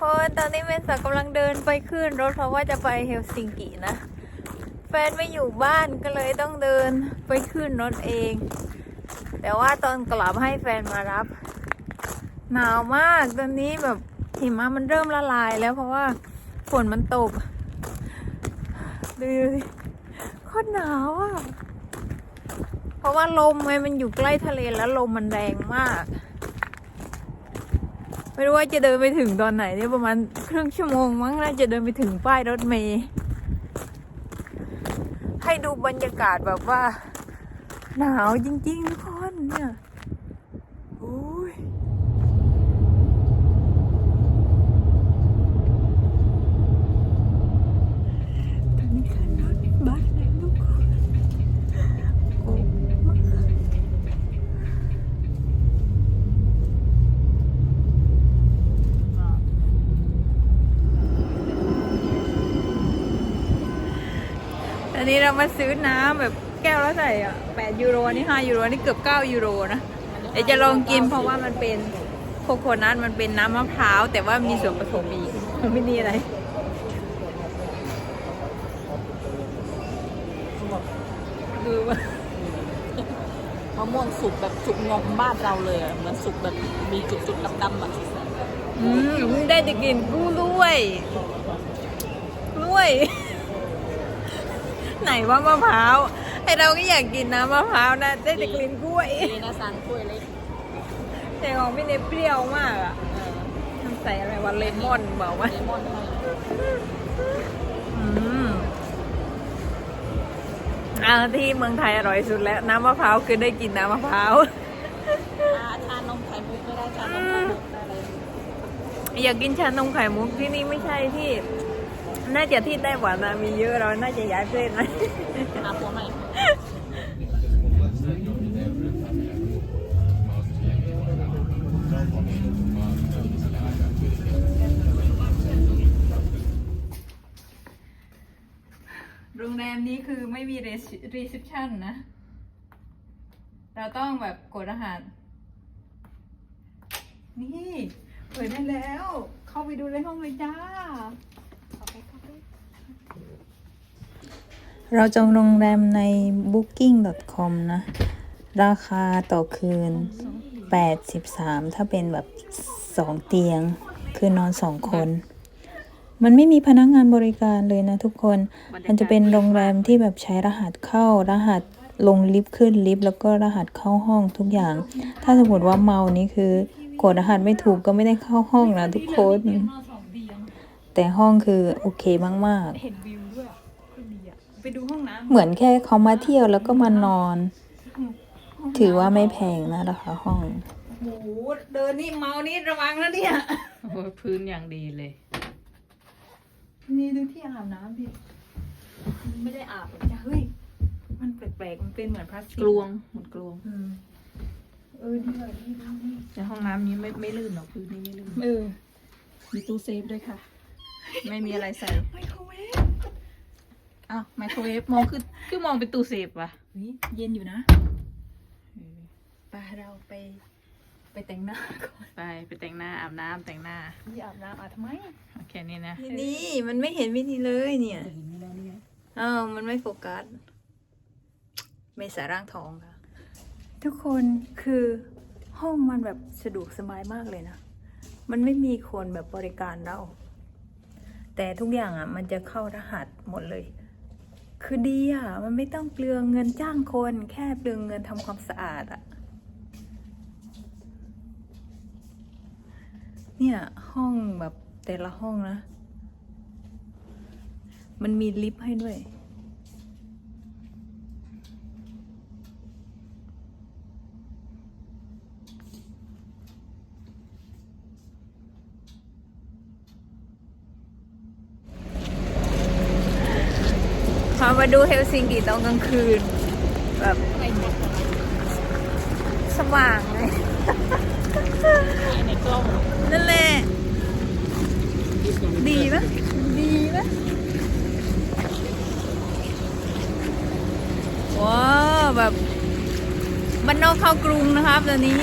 คนตอนนี้เมษากำลังเดินไปขึ้นรถเพราะว่าจะไปเฮลซิงกินะ แฟนไม่อยู่บ้านก็เลยต้องเดินไปขึ้นรถเอง แต่ว่าตอนกลับให้แฟนมารับ หนาวมากตอนนี้แบบหิมะมันเริ่มละลายแล้วเพราะว่าฝนมันตกดูสิโคตรหนาวอะเพราะว่าลมไงมันอยู่ใกล้ทะเลแล้วลมมันแรงมาก ไม่รู้ว่าจะเดินไปถึงตอนไหนเนี่ยประมาณครึ่งชั่วโมงมั้งน่าจะเดินไปถึงป้ายรถเมย์ให้ดูบรรยากาศแบบว่า หนาวจริงๆทุกคนเนี่ยโอ้ยตอนนี้ขันรถบัสแล้วทุกคนโอ้ตอ นนี้เรามาซื้อน้ำแบบแก้วละเท่าไหร่อะ8ยูโรนี่5ยูโรนี่เกือบ9ยูโรนะเดี๋ยวจะลองกินเพราะว่ามันเป็นโคโคนัทมันเป็นน้ำมะพร้าวแต่ว่ามีส่วนผสมอีกมันไม่มีอะไรคือว่ามะม่วงสุกแบบสุกงอมบ้านเราเลยอะเหมือนสุกแบบมีจุดๆดำๆอะอืมได้จะกินกล้วยกล้วย ไหนว่ามะพร้าวไอเราก็อยากกินน้ำมะพร้าวนะได้แต่กลิ่นกล้วยนี่นะซันถ้วยเล็กแต่ของพี่เนยเปรี้ยวมากอะเออมันใส่อะไรวะเลมอนบอกว่าเลมอนอ่าที่เมืองไทยอร่อยสุดแล้วน้ำมะพร้าวคือได้กินน้ำมะพร้าวชานมไข่มุกไม่ได้ชานมไข่มุกได้เลยอยากกินชานมไข่มุกที่นี่ไม่ใช่ที่ น่าจะที่ไต้หวันนะมีเยอะเราน่าจะย้ายประเทศนะหาผัวใหม่โรงแรมนี้คือไม่มีรีเซพชันนะ เราต้องแบบกดรหัส นี่ เปิดได้แล้ว เข้าไปดูในห้องเลยจ้า เราจองโรงแรมใน booking.com นะ ราคาต่อคืน 83 ถ้าเป็นแบบ2เตียง คือนอน2คน มันไม่มีพนักงานบริการเลยนะทุกคน มันจะเป็นโรงแรมที่แบบใช้รหัสเข้า รหัสลงลิฟต์ขึ้นลิฟต์แล้วก็รหัสเข้าห้องทุกอย่าง ถ้าสมมติว่าเมานี่คือกดรหัสไม่ถูกก็ไม่ได้เข้าห้องนะทุกคน แต่ห้องคือโอเคมากเไปดูห้องน้ๆเหมือนแค่เขามาเที่ยวแล้วก็มานอนถือว่าไม่แพงนะราคาห้อง โอ้โหเดินนี่เมานี่ระวังนะเนี่ย โอ้โหพื้นอย่างดีเลย นี่ดูที่อาบน้ำดิไม่ได้อาบหรอกจ้ะเฮ้ย มันแปลกๆ มันเป็นเหมือนพลาสติกกลวงหมดกลวงอืมเออดีเลยดีดีในห้องน้ำนี้ไม่ไม่ลื่นหรอกพื้นนี้ไม่ลื่น เออ มีตู้เซฟด้วยค่ะ ไม่มีอะไรใส่ ไมโครเวฟ อ้าวไมโครเวฟมองคือคือมองเป็นตู้เซฟวะเฮ้ยเย็นอยู่นะไปเราไป ไปแต่งหน้าก่อนไปไปแต่งหน้าอาบน้ำแต่งหน้าพี่อาบน้ำอาบทำไมโอเคนี่นะนี่มันไม่เห็นวิธีเลยเนี่ยเออมันไม่โฟกัสไม่สาร่างทองค่ะ ทุกคนคือห้องมันแบบสะดวกสบายมากเลยนะ มันไม่มีคนแบบบริการเรา แต่ทุกอย่างอะ มันจะเข้ารหัสหมดเลย คือดีอะ มันไม่ต้องเปลืองเงินจ้างคน แค่เปลืองเงินทำความสะอาดอะ เนี่ย ห้องแบบแต่ละห้องนะ มันมีลิฟต์ให้ด้วย มาดูเฮลซิงกิตอนกลางคืน แบบสว่างไงในกล้องนั่นแหละ ดีไหมดีไหมว้าวแบบบ้านนอกเข้ากรุงนะครับตอนนี้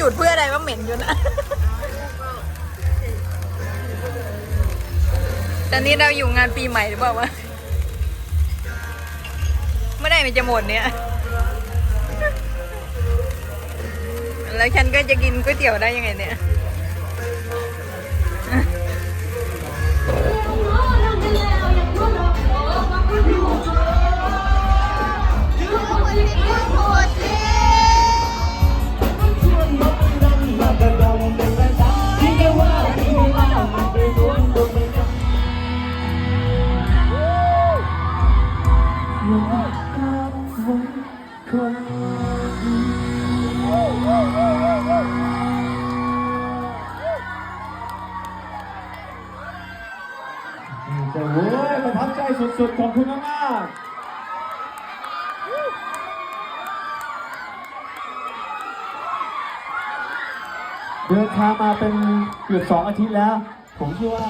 จุดเพื่ออะไรว่าเหม็นอยู่นะ ตอนนี้เราอยู่งานปีใหม่หรือเปล่าวะเมื่อไหร่มันจะหมดเนี่ย แล้วฉันก็จะกินก๋วยเตี๋ยวได้ยังไงเนี่ย สุดๆขอบคุณมากๆเดินทางมาเป็นเกือบสองอาทิตย์แล้ว ผมเชื่อว่า